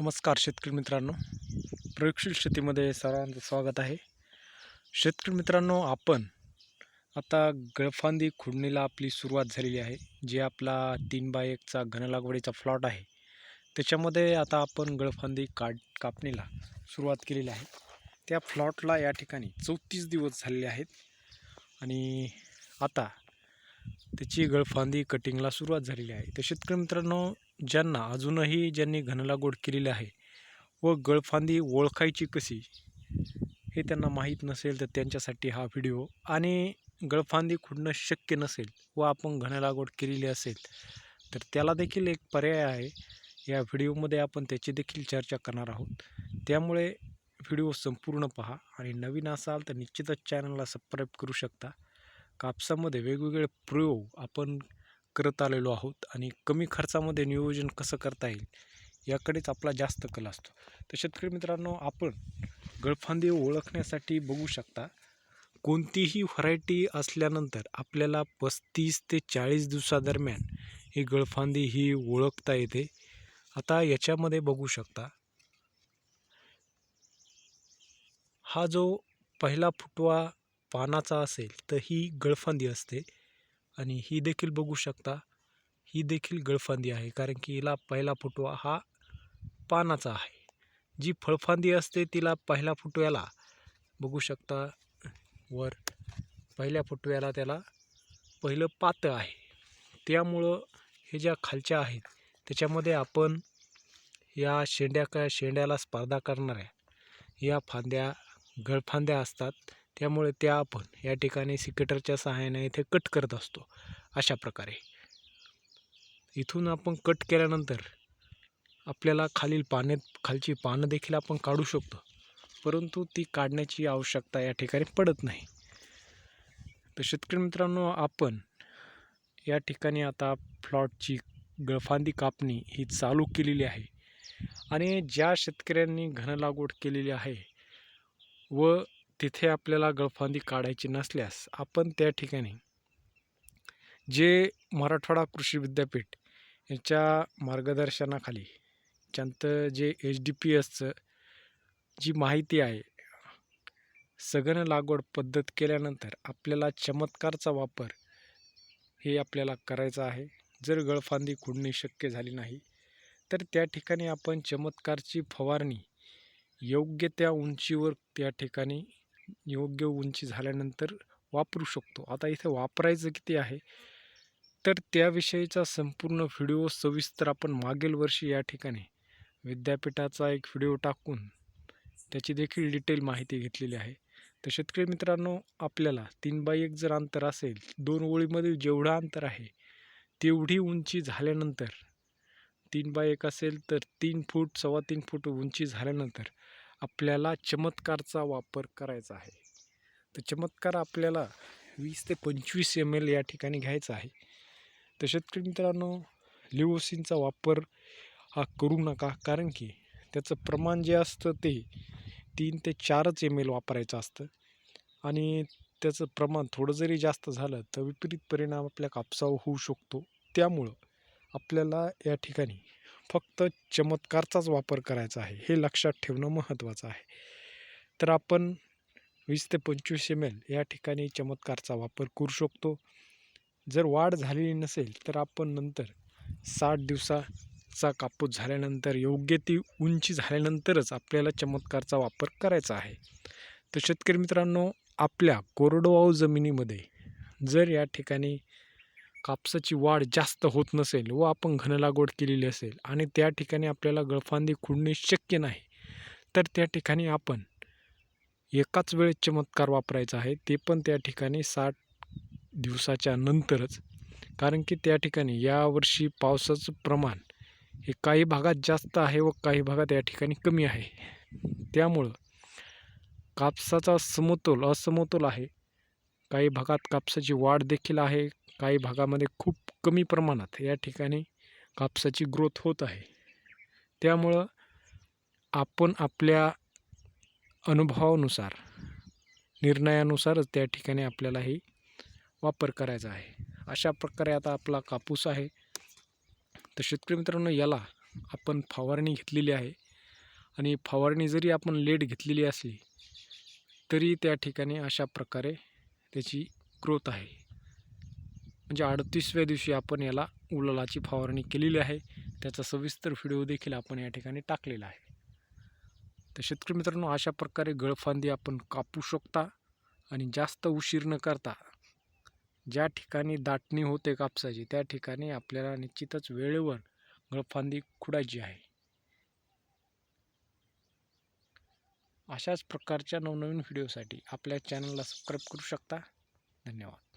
नमस्कार शेतकरी मित्रांनो. प्रयोगशील शेतीमध्ये सर्वांचं स्वागत आहे. शेतकरी मित्रांनो आपण आता गळफांदी खुडणीला आपली सुरुवात झालेली आहे जे आपला तीन बाय एकचा घनलागवडीचा प्लॉट आहे. त्याच्यामध्ये आता आपण गळफांदी काढ कापणीला सुरुवात केलेली आहे. त्या प्लॉटला या ठिकाणी चौतीस दिवस झालेले आहेत. आणि आता त्याची गळफांदी कटिंगला सुरुवात झालेली आहे. तर शेतकरी मित्रांनो ज्यांना अजूनही ज्यांनी घनलागवड केलेली आहे व गळफांदी ओळखायची कशी हे त्यांना माहीत नसेल तर त्यांच्यासाठी हा व्हिडिओ आणि गळफांदी खुडणं शक्य नसेल व आपण घनलागवड केलेली असेल तर त्याला देखील एक पर्याय आहे. या व्हिडिओमध्ये आपण त्याची देखील चर्चा करणार आहोत. त्यामुळे व्हिडिओ संपूर्ण पहा आणि नवीन असाल तर निश्चितच चॅनलला सबस्क्राईब करू शकता. कापसामध्ये वेगवेगळे प्रयोग आपण करत आलेलो आहोत आणि कमी खर्चामध्ये नियोजन कसं करता येईल याकडेच आपला जास्त कल असतो. तर शेतकरी मित्रांनो आपण गळफांदी ओळखण्यासाठी बघू शकता कोणतीही व्हरायटी असल्यानंतर आपल्याला पस्तीस ते चाळीस दिवसादरम्यान ही गळफांदी ही ओळखता येते. आता याच्यामध्ये बघू शकता हा जो पहिला फुटवा पानाचा असेल तर ही गळफांदी असते. आणि ही देखील बघू शकता. ही देखील गळफांदी आहे कारण की हिला पहिला फुटवा हा पानाचा आहे. जी फळफांदी असते तिला पहिल्या फुटव्याला बघू शकता. वर पहिल्या फुटव्याला त्याला पहिलं पातं आहे. त्यामुळं हे ज्या खालच्या आहेत त्याच्यामध्ये आपण या शेंड्या का शेंड्याला स्पर्धा करणाऱ्या या फांद्या गळफांद्या असतात. त्यामुळे त्या आपण या ठिकाणी सिकेटरच्या सहाय्याने इथे कट करत असतो. अशा प्रकारे. इथून आपण कट केल्यानंतर आपल्याला खालील पाने खालची पानं देखील आपण काढू शकतो. परंतु ती काढण्याची आवश्यकता या ठिकाणी पडत नाही. तर शेतकरी मित्रांनो आपण या ठिकाणी आता प्लॉटची गळफांदी कापणी ही चालू केलेली आहे. आणि ज्या शेतकऱ्यांनी घन लागवड केलेली आहे व तिथे आपल्याला गळफांदी काढायची नसल्यास आपण त्या ठिकाणी जे मराठवाडा कृषी विद्यापीठ याच्या मार्गदर्शनाखाली त्यांचं जे एच डी पी एसचं जी माहिती आहे सघन लागवड पद्धत केल्यानंतर आपल्याला चमत्कारचा वापर हे आपल्याला करायचा आहे. जर गळफांदी खुडणे शक्य झाली नाही तर त्या ठिकाणी आपण चमत्कारची फवारणी योग्य त्या उंचीवर त्या ठिकाणी योग्य उंची झाल्यानंतर वापरू शकतो. आता इथे वापरायचं किती आहे? तर त्याविषयीचा संपूर्ण व्हिडिओ सविस्तर आपण मागील वर्षी या ठिकाणी विद्यापीठाचा एक व्हिडिओ टाकून त्याची देखील डिटेल माहिती घेतलेली आहे. तर शेतकरी मित्रांनो आपल्याला तीन बाय एक जर अंतर असेल दोन ओळीमधील जेवढं अंतर आहे तेवढी उंची झाल्यानंतर तीन बाय एक असेल तर तीन फूट सव्वा तीन फूट उंची झाल्यानंतर आपल्याला चमत्कारचा वापर करायचा आहे. तर चमत्कार आपल्याला वीस ते पंचवीस एम एल या ठिकाणी घ्यायचा आहे. तर शेतकरी मित्रांनो लिओसिनचा वापर हा करू नका कारण की त्याचं प्रमाण जे असतं ते तीन ते चारच एम एल वापरायचं असतं. आणि त्याचं प्रमाण थोडं जरी जास्त झालं तर विपरीत परिणाम आपल्या कापसावर होऊ शकतो. त्यामुळं आपल्याला या ठिकाणी फक्त चमत्कारचाच वापर करायचा आहे हे लक्षात ठेवणं महत्त्वाचं आहे. तर आपण वीस ते पंचवीस एम एल या ठिकाणी चमत्कारचा वापर करू शकतो. जर वाढ झालेली नसेल तर आपण नंतर साठ दिवसाचा कापूस झाल्यानंतर योग्य ती उंची झाल्यानंतरच आपल्याला चमत्कारचा वापर करायचा आहे. तर शेतकरी मित्रांनो आपल्या कोरडवाहू जमिनीमध्ये जर या ठिकाणी कापसाची वाढ जास्त होत नसेल व आपण घनलागवड केलेली असेल आणि त्या ठिकाणी आपल्याला गळफांदी खुडणे शक्य नाही तर त्या ठिकाणी आपण एकाच वेळेस चमत्कार वापरायचा आहे. ते पण त्या ठिकाणी साठ दिवसाच्या नंतरच. कारण की त्या ठिकाणी यावर्षी पावसाचं प्रमाण हे काही भागात जास्त आहे व काही भागात या ठिकाणी कमी आहे. त्यामुळं कापसाचा समतोल असमतोल आहे. काही भागात कापसाची वाढ देखील आहे. काही भागामध्ये खूप कमी प्रमाणात या ठिकाणी कापसाची ग्रोथ होत आहे. त्यामुळं आपण आपल्या अनुभवानुसार निर्णयानुसारच त्या ठिकाणी आपल्यालाही वापर करायचा आहे. अशा प्रकारे आता आपला कापूस आहे. तर शेतकरी मित्रांनो याला आपण फवारणी घेतलेली आहे. आणि फवारणी जरी आपण लेट घेतलेली असली तरी त्या ठिकाणी अशा प्रकारे त्याची ग्रोथ आहे. म्हणजे अडतीसव्या दिवशी आपण याला उलालाची फवारणी केलेली आहे. त्याचा सविस्तर व्हिडिओ देखील आपण या ठिकाणी टाकलेला आहे. तर शेतकरी मित्रांनो अशा प्रकारे गळफांदी आपण कापू शकता आणि जास्त उशीर न करता ज्या ठिकाणी दाटणी होते कापसाची त्या ठिकाणी आपल्याला निश्चितच वेळेवर गळफांदी खुडायची आहे. अशाच प्रकारच्या नवनवीन व्हिडिओसाठी आपल्या चॅनलला सबस्क्राईब करू शकता. धन्यवाद.